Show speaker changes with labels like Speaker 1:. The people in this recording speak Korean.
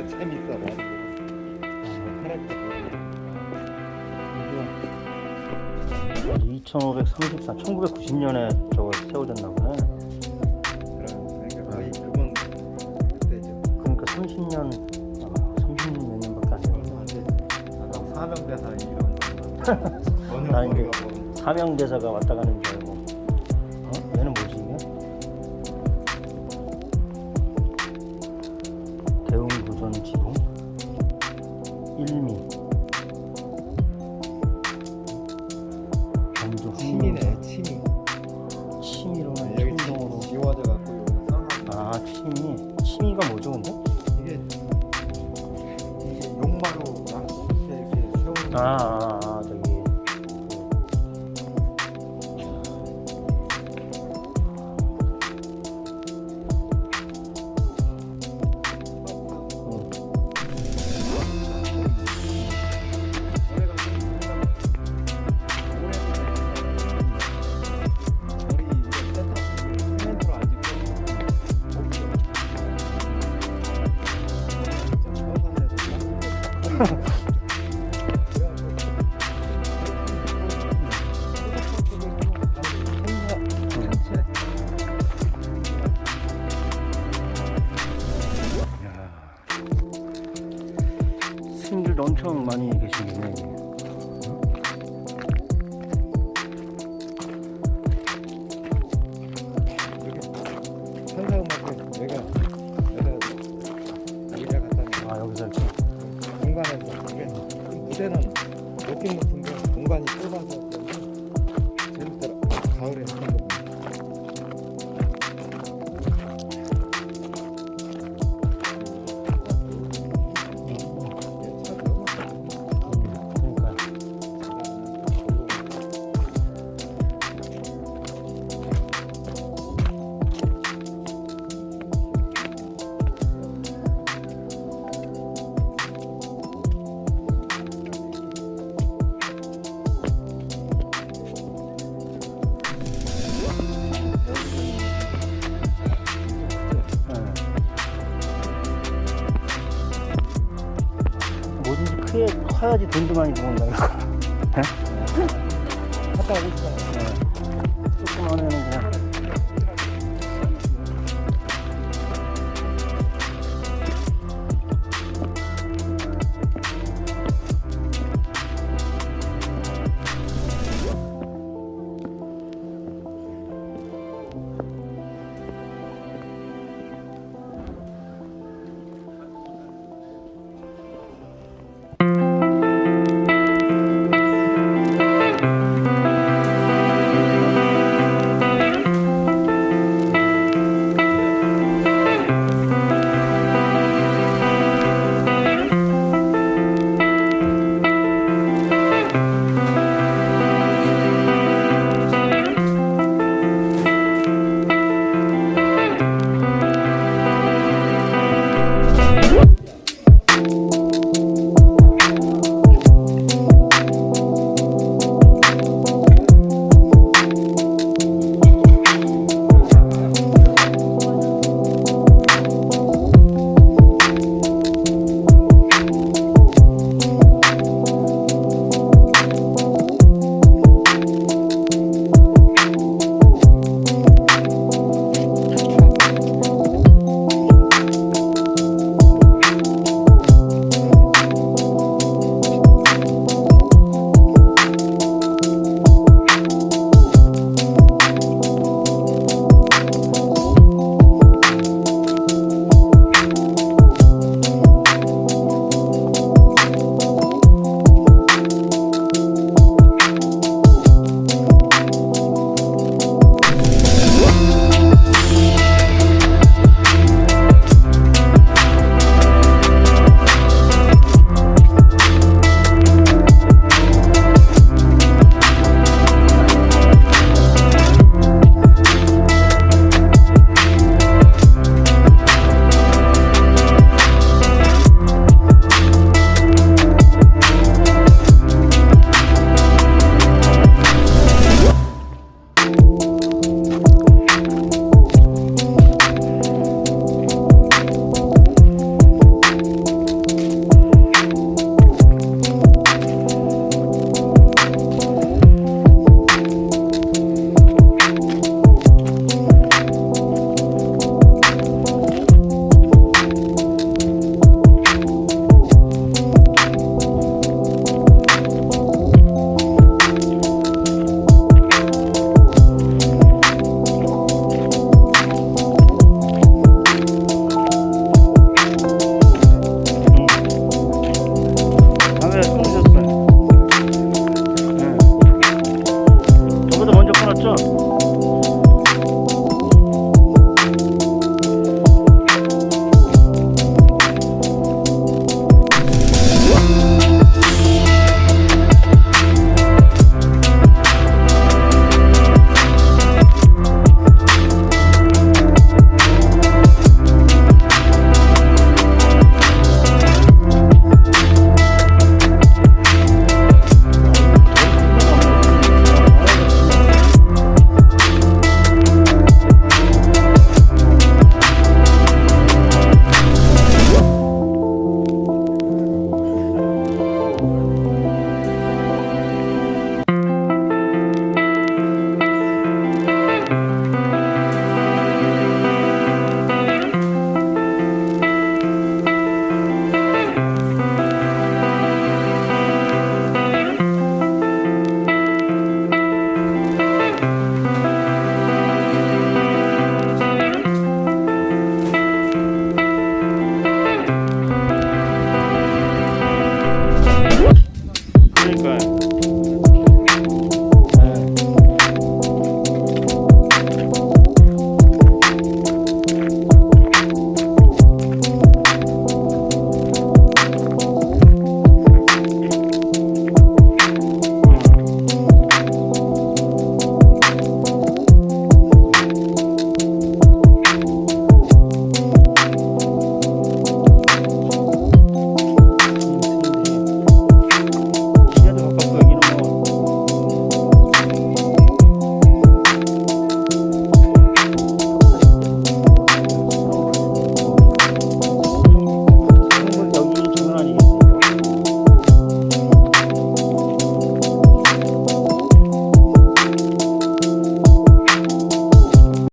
Speaker 1: 아 재밌어 나
Speaker 2: 이게 2534, 1990년에 저거 세워졌나 보네.
Speaker 1: 그러니까 거의 그건 그때죠
Speaker 2: 그러니까 30년, 아, 30몇 년밖에 안 됐네.
Speaker 1: 안 되지 아까 사명대사 이런 거 전혀 나뭐
Speaker 2: 사명대사가 왔다 가는 줄 알고. 침이로는
Speaker 1: 여기
Speaker 2: 침동으로.
Speaker 1: 지워져 갖고 써놨네
Speaker 2: 아 침이. 침이가 뭐죠 근데?
Speaker 1: 이게 이게 용마루랑 이렇게 세우는
Speaker 2: 아, 아, 아 엄청 많이 계시겠네.
Speaker 1: 내가 내가 여기다
Speaker 2: 아 여기서 이렇게.
Speaker 1: 공간에서 이게 무대는 높긴 높은데 공간이 좁아서
Speaker 2: 크게 커야지 돈도 많이 들어온다. 이거.
Speaker 1: 갔다 오고 싶어요
Speaker 2: 조그만 애는